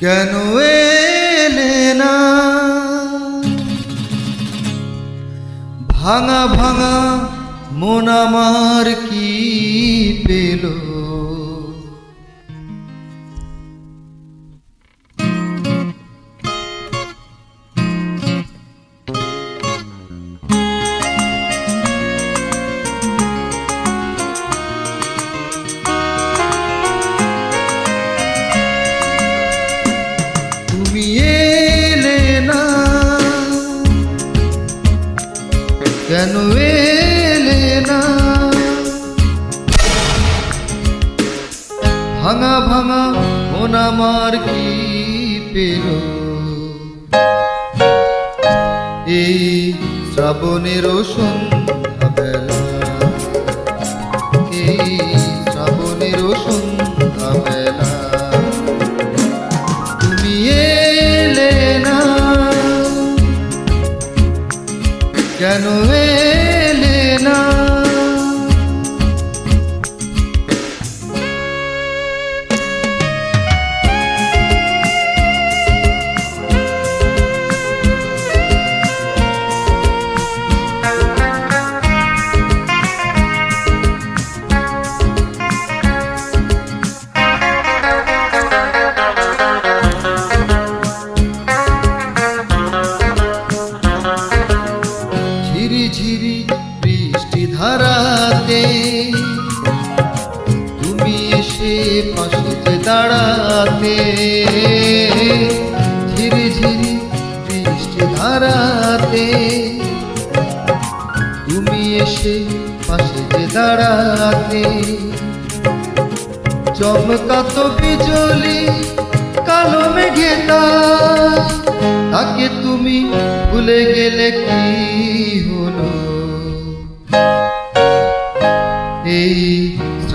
কেন এলে না? ভাঙা ভাঙা মন আমার কি পেল? ভাঙা ভাঙা মন আমার কি পেল? এই শ্রাবণের সন্ধ্যা ধারাতে তুমি এসে পাশে দাঁড়াতে ঝিরি ঝিরি বৃষ্টি ধারাতে তুমি এসে পাশে দাঁড়াতে চমকাত বিজলি কালো মেঘে তাকে তুমি ভুলে গেলে কি হলো?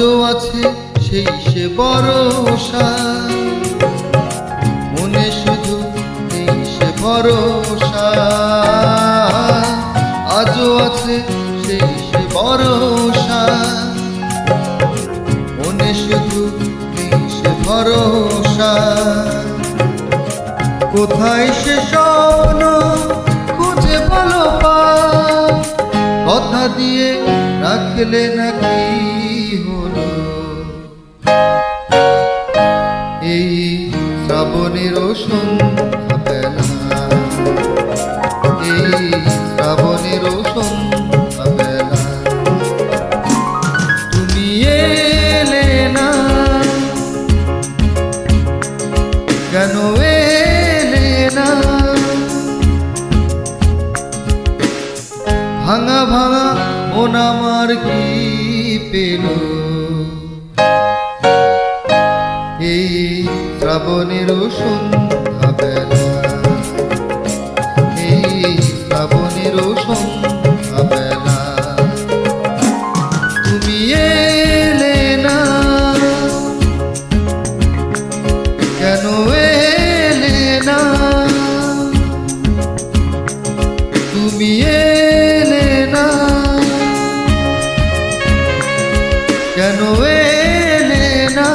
আজও আছে সেই সে ভরসা মনে শুধু এই সে ভরসা আজও আছে সেই সে ভরসা মনে শুধু এই সে ভরসা কোথায় সে স্বপ্ন খুঁজে বলো পা? কথা দিয়ে রাখলে নাকি শ্রাবণের সন্ধ্যা বেলা এই শ্রাবণের সন্ধ্যা বেলা তুমি এলে না। কেন এলে না? ভাঙা ভাঙা মন কি পেল? শ্রাবণের সন্ধ্যাবেলা এই শ্রাবণের সন্ধ্যাবেলা তুমি এলে না। কেন এলে না? তুমি এলে না। কেন এলে না?